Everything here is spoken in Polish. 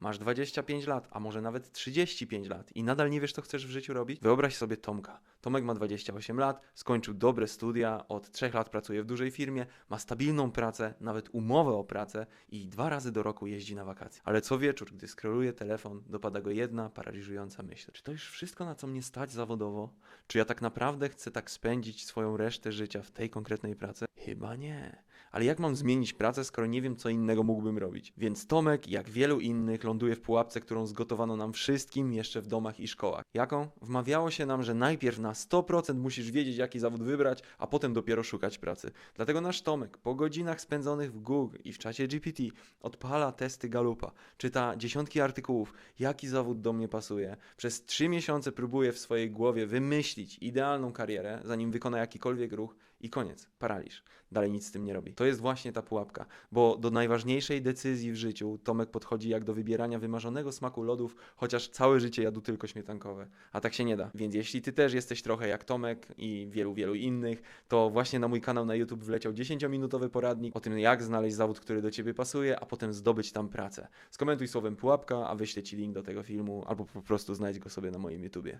masz 25 lat, a może nawet 35 lat i nadal nie wiesz, co chcesz w życiu robić? Wyobraź sobie Tomka. Tomek ma 28 lat, skończył dobre studia, od 3 lat pracuje w dużej firmie, ma stabilną pracę, nawet umowę o pracę i dwa razy do roku jeździ na wakacje. Ale co wieczór, gdy skroluje telefon, dopada go jedna paraliżująca myśl. Czy to już wszystko, na co mnie stać zawodowo? Czy ja tak naprawdę chcę tak spędzić swoją resztę życia w tej konkretnej pracy? Chyba nie. Ale jak mam zmienić pracę, skoro nie wiem, co innego mógłbym robić? Więc Tomek, jak wielu innych, ląduje w pułapce, którą zgotowano nam wszystkim jeszcze w domach i szkołach. Jaką? Wmawiało się nam, że najpierw na 100% musisz wiedzieć, jaki zawód wybrać, a potem dopiero szukać pracy. Dlatego nasz Tomek po godzinach spędzonych w Google i w czacie GPT odpala testy Galupa, czyta dziesiątki artykułów, jaki zawód do mnie pasuje. Przez trzy miesiące próbuje w swojej głowie wymyślić idealną karierę, zanim wykona jakikolwiek ruch i koniec, paraliż. Dalej nic z tym nie robi. To jest właśnie ta pułapka, bo do najważniejszej decyzji w życiu Tomek podchodzi jak do wybierania wymarzonego smaku lodów, chociaż całe życie jadł tylko śmietankowe. A tak się nie da. Więc jeśli ty też jesteś trochę jak Tomek i wielu, wielu innych, to właśnie na mój kanał na YouTube wleciał 10-minutowy poradnik o tym, jak znaleźć zawód, który do ciebie pasuje, a potem zdobyć tam pracę. Skomentuj słowem pułapka, a wyślę ci link do tego filmu, albo po prostu znajdź go sobie na moim YouTubie.